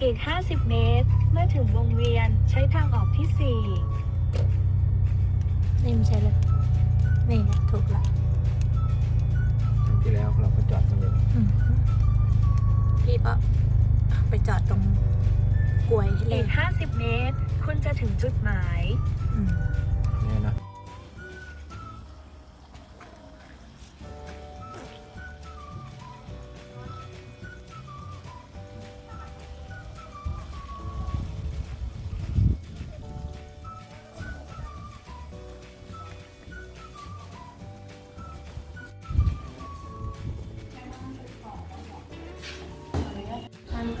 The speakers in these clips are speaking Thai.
อีก 50 เมตร เมื่อถึงวงเวียนใช้ทางออกที่ 4 นี่ไม่ใช่เลย นี่แหละถูกละที่แล้วเราก็จอดตรงนี้อืมพี่ก็ไปจอดตรงกลวยเลอียก 50 เมตร คุณจะถึงจุดหมาย อืมนี่นะ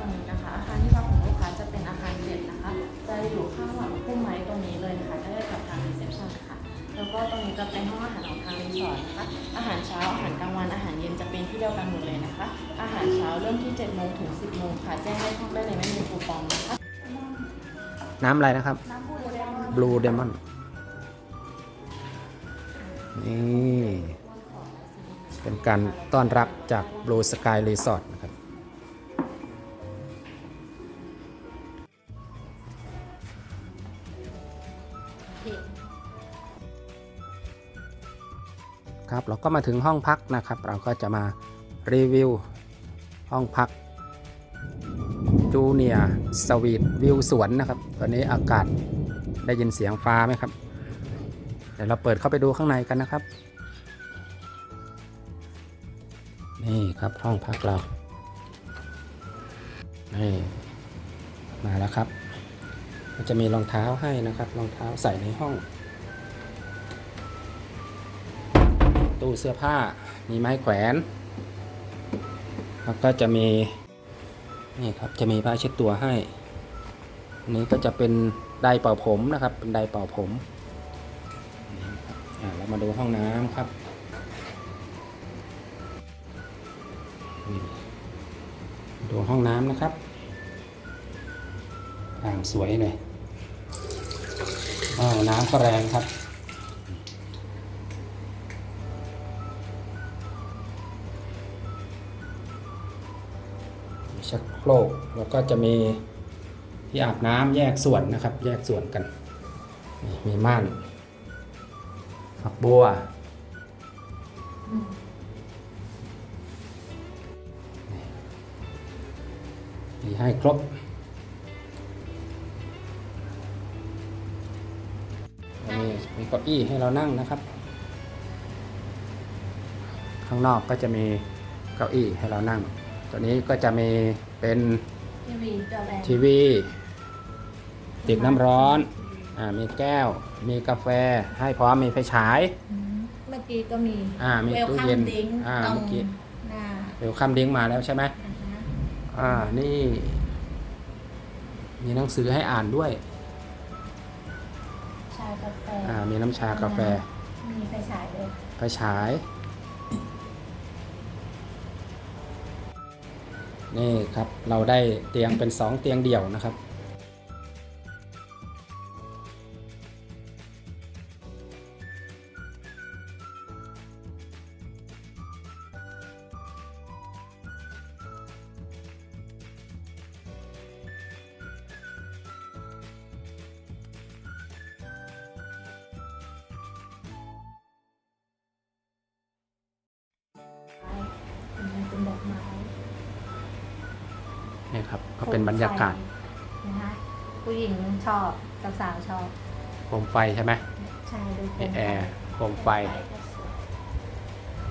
ตรงนี้นะคะ อาคารที่พักของลูกค้าจะเป็นอาคารเจ็ดนะคะ จะอยู่ข้างหลังพุ่มไม้ตรงนี้เลยนะคะใกล้กับทางรีเซพชันค่ะ แล้วก็ตรงนี้จะเป็นห้องอาหารของทางรีสอร์ทนะคะ อาหารเช้า อาหารกลางวัน อาหารเย็นจะเป็นที่เดียวกันหมดเลยนะคะ อาหารเช้าเริ่มที่7โมงถึง10โมงค่ะ แจ้งได้ห้องได้เลยไม่มีคูปองนะคะ น้ำอะไรนะครับ น้ำบูดมอน Blue Demon นี่ เป็นการต้อนรับจาก Blue Sky Resort นะครับ ครับ เราก็มาถึงห้องพักนะครับ เราก็จะมารีวิวห้องพักจูเนียสวีทวิวสวนนะครับ ตอนนี้อากาศได้ยินเสียงฟ้าไหมครับ เดี๋ยวเราเปิดเข้าไปดูข้างในกันนะครับ นี่ครับห้องพักเรานี่มาแล้วครับ มันจะมีรองเท้าให้นะครับ รองเท้าใส่ในห้อง ตู้เสื้อผ้า มีไม้แขวน แล้วก็จะมีนี่ครับจะมีผ้าเช็ดตัวให้อันนี้ก็จะเป็นไดร์เป่าผมนะครับ เป็นไดร์เป่าผมอ่าเรามาดูห้องน้ำครับดูห้องน้ำนะครับ อ่างสวยเลยอ้าวน้ำก็แรงครับ ชักโครกแล้วก็จะมีที่อาบน้ำแยกส่วนนะครับ แยกส่วนกัน มีม่านฝักบัวมีให้ครบอันนี้มีเก้าอี้ให้เรานั่งนะครับ ข้างนอกก็จะมีเก้าอี้ให้เรานั่ง ตัวนี้ก็จะมีเป็นทีวีจอแดงทีวีติดน้ำร้อนอ่ามีแก้ว มีกาแฟให้พร้อมมีไฟฉาย อืมเมื่อกี้ก็มีอ่ามีวลตู้คัมเย็นดิ้งอ่าตรงเมื่อกี้ หน้าเดี๋ยวคัมดิ้งมาแล้วใช่ไหมอ่าฮะอ่านี่ มีหนังสือให้อ่านด้วยชากาแฟอ่ามีน้ำชากาแฟมีไฟฉายเลยไฟฉาย นี่ครับเราได้เตียงเป็น 2 เตียงเดี่ยวนะครับ นี่ครับก็เป็นบรรยากาศนะคะผู้หญิงชอบสาวๆชอบโคมไฟใช่ไหมใช่ดูมีแอร์โคมไฟ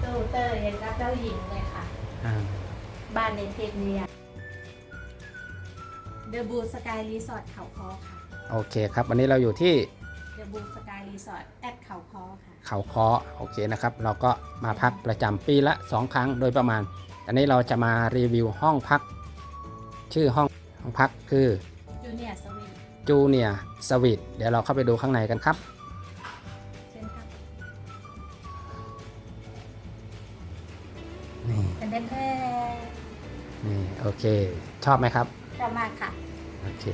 ตู้เตอร์ยังกับเจ้าหญิงเลยค่ะ อ่าบ้านในเทพเนียเดอะบูสกายรีสอร์ทเขาคอค่ะโอเคครับวันนี้เราอยู่ที่เดอะบูสกายรีสอร์ทแอดเขาคอค่ะ เขาคอโอเคนะครับ เราก็มาพักประจำปีละ 2 ครั้งโดยประมาณ อันนี้เราจะมารีวิวห้องพัก ชื่อห้องห้องพักคือจูเนียร์สวีทจูเนียสวีทเดี๋ยวเราเข้าไปดูข้างในกันครับ เช่นครับนี่เป็นเด่นแค่นี่โอเค ชอบไหมครับชอบมากค่ะ โอเค